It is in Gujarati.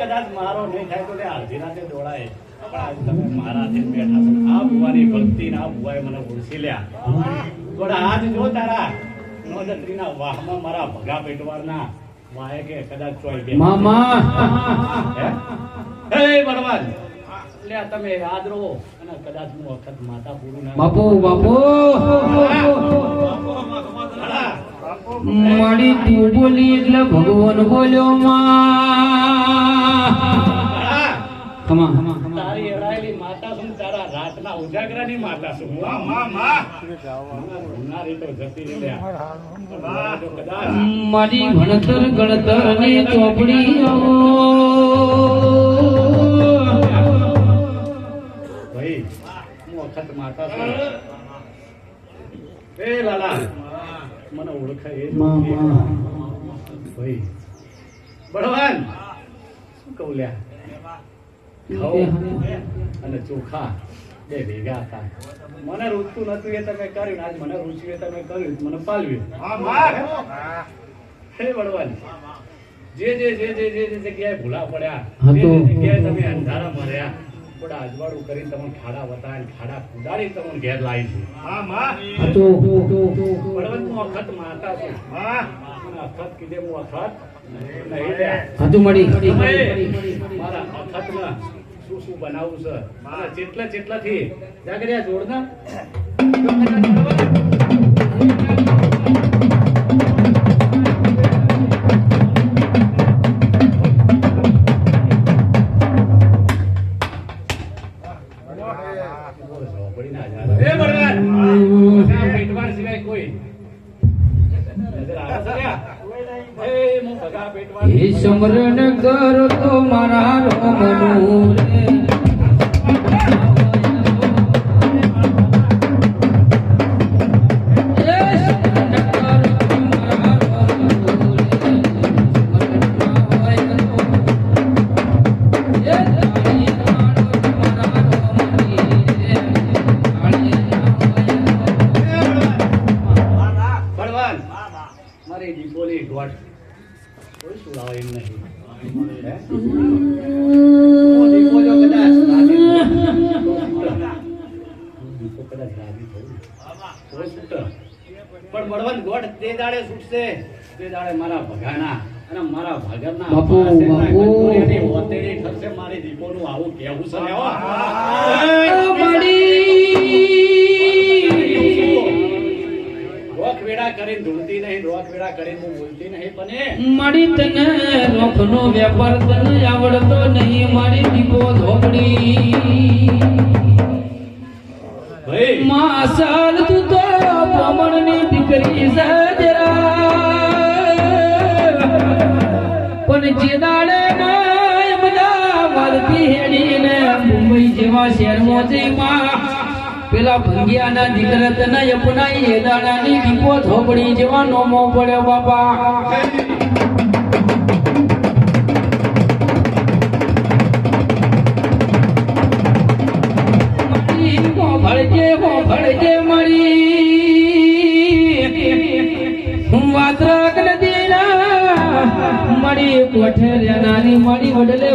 કદાચ મારો નહીં થાય તો અડધી રાતે દોડાય. પણ આજ તમે મારાથી બેઠા છો. આ ભુવાની ભક્તિ આ ભુવાએ મને ઓળખી લ્યા. થોડા હાથ જો તારા વાહમાં મારા ભગા પેટવારના વાહે કે કદાચ ચોઈ ગયા મામા. હે? હે બળવાન લે તમે યાદ રહો. અને કદાચ હું વખત માતા પૂરું ના બાપુ બાપુ. મારી તું બોલી એટલે ભગવાન બોલ્યો માં. ખમા તારી માતા રાતના ઉજાગરાની માતા શું? મા, મા. તો જતી રહી કદાચ મારી ભણતર ગણતર ને ચોપડી ભાઈ હું વખત માતા છું એ લાલા. મને ઓળખે એ ભાઈ. બળવાન શું કહું લ્યા? અને ચોખા બે ભેગા હતા મને રૂચતું નતું એ તમે કર્યું આજ મને રૂચ્યું એ તમે કર્યું મને પાલવ્યું. હા, બળવાન જે જે જે જે જે જે જગ્યાએ ભૂલા પડ્યા હા જે તો- જે જગ્યાએ તમે અંધારા મર્યા થોડા અજવાળું કરી તમને ખાડા બતાવીને ખાડા કુદાડી તમને ઘેર લાવી છે હા, મા. હું અખત માતા છું. મા. અખત કીધે હું અખત. હાથું મળી. મારા અખતમાં શું શું બનાવવું છે? મારા જેટલા જેટલાથી. જાગર્યા જોડના. સમરણ કર તો મારા રોમનું રે. મારી દીપોની ગોઠ કોઈ સુડાવે એમ નહીં. પણ બળવાન ગોઠ તે દાડે છૂટશે. તે દાડે મારા ભગાના અને મારા ભાગરના બાપુ, બાપુ. ગંગોળીની ઠરશે મારી દીપોનું આવું કેવું છે કરીને ધૂળતી નહીં રોક વેળા કરીને હું બોલતી નહીં એ મારી તને રોખનો વેપાર તને આવડતો નહીં મારી દીપો ધોબડી માસાલ તું તો બ્રાહ્મણની દીકરી સજરા પણ જે દાડે માય અમદાવાદથી હેડીને મુંબઈ જેવા શહેરમાં જઈ માં. પેલા ભંગિયાના દીકરા તને અપનાઈ એ દાડાની દીપો ધોબડી જેવા નોમો પડ્યો બાપા. મારી હું વાત્રક નદીના, મારી કોઠે નાની મળી વડલે